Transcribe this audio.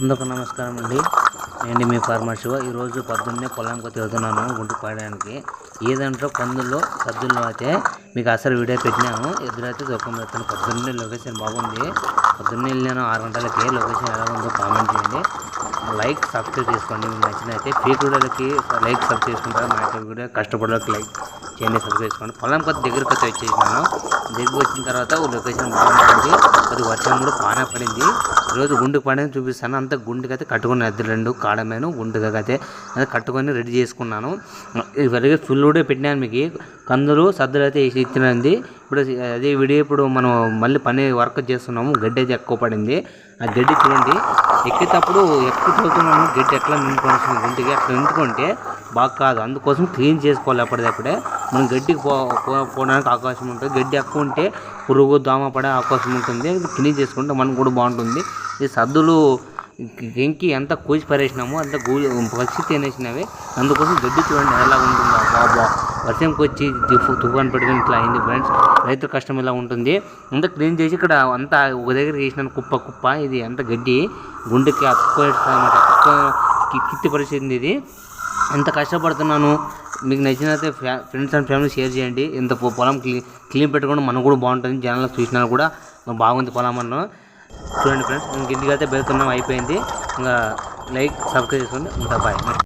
అందరికీ నమస్కారం అండి. నేను మీ ఫార్మర్ శివ. ఈరోజు పొద్దున్నే పొలంకి తిరుగుతున్నాను గుంటు పాడడానికి ఏదంటే పందుల్లో సద్దుల్లో అయితే మీకు అసలు వీడియో పెట్టినాను ఎదురైతే దుఃఖం పెడతాను పొద్దున్నే లొకేషన్ బాగుంది. పొద్దున్నే వెళ్ళాను ఆరు గంటలకి. లొకేషన్ ఎలా ఉందో కామెంట్ చేయండి. లైక్ సబ్స్క్రైబ్ చేసుకోండి. మీకు నచ్చినైతే ఫేక్ వీడియోలకి లైక్ సబ్స్క్రైబ్ చేసుకుంటారు? మా యొక్క వీడియో కష్టపడడానికి లైక్. చేయండి సబ్స్క్రైబ్ చేసుకోండి పొలం కొద్ది దగ్గరికి వచ్చి వచ్చేసినాను. దగ్గరికి వచ్చిన తర్వాత ఒక లొకేషన్ బాగుంటుంది. కొద్ది వర్షం కూడా బాగానే పడింది. ఈరోజు గుండు పడింది చూపిస్తాను. అంత గుండుకి అయితే కట్టుకున్న ఇద్దరు రెండు కాడమేను గుండుగా అయితే కట్టుకొని రెడీ చేసుకున్నాను. ఇవన్నీ ఫుల్ కూడా పెట్టినాను మీకు. కందులు సద్దులు అయితే వేసి ఇచ్చినది. ఇప్పుడు అదే వీడియో ఇప్పుడు మనం మళ్ళీ పని వర్క్ చేస్తున్నాము. గడ్డి అయితే ఎక్కువ పడింది. ఆ గడ్డి చూడండి. ఎక్కేటప్పుడు ఎక్కువ చదువుతున్నాము. గడ్డి ఎట్లా నింపుకొని గుంటికి అట్లా నింపుకుంటే బాగా కాదు. అందుకోసం క్లీన్ చేసుకోవాలి అప్పటిదప్పుడే. మనం గడ్డికి పో పోవడానికి అవకాశం ఉంటుంది. గడ్డి ఎక్కువ ఉంటే పురుగు దోమ పడే అవకాశం ఉంటుంది. క్లీన్ చేసుకుంటే మనకు కూడా బాగుంటుంది. ఈ సద్దులు ఎంకి ఎంత కోసి పరేసినామో అంత గూ పచ్చి తినేసినవి అందుకోసం గడ్డి చూడండి ఎలా ఉంటుందో. బాబా వర్షంకి వచ్చి తుఫాన్ పెట్టుకుని ఇట్లా అయింది ఫ్రెండ్స్. రైతు కష్టం ఇలా ఉంటుంది. అంతా క్లీన్ చేసి ఇక్కడ అంతా ఒక దగ్గర వేసినాను కుప్ప కుప్ప. ఇది అంత గడ్డి. గుండెకి అతుక్కోమాట అతుక్కో కిత్తి పరిస్థితి ఇది. ఎంత కష్టపడుతున్నాను. మీకు నచ్చినైతే ఫ్యా ఫ్రెండ్స్ అండ్ ఫ్యామిలీ షేర్ చేయండి. ఇంత పొ- పొలం క్లీ క్లీన్ పెట్టుకోవడం మనకు కూడా బాగుంటుంది. జనాలకు చూసినా కూడా బాగుంది పొలం అన్న. చూడండి ఫ్రెండ్స్ ఇంక ఇంటికి అయితే వెళ్తున్నాం అయిపోయింది. ఇంకా లైక్ సబ్స్క్రైబ్ చేసుకోండి. ఉంటా బాయ్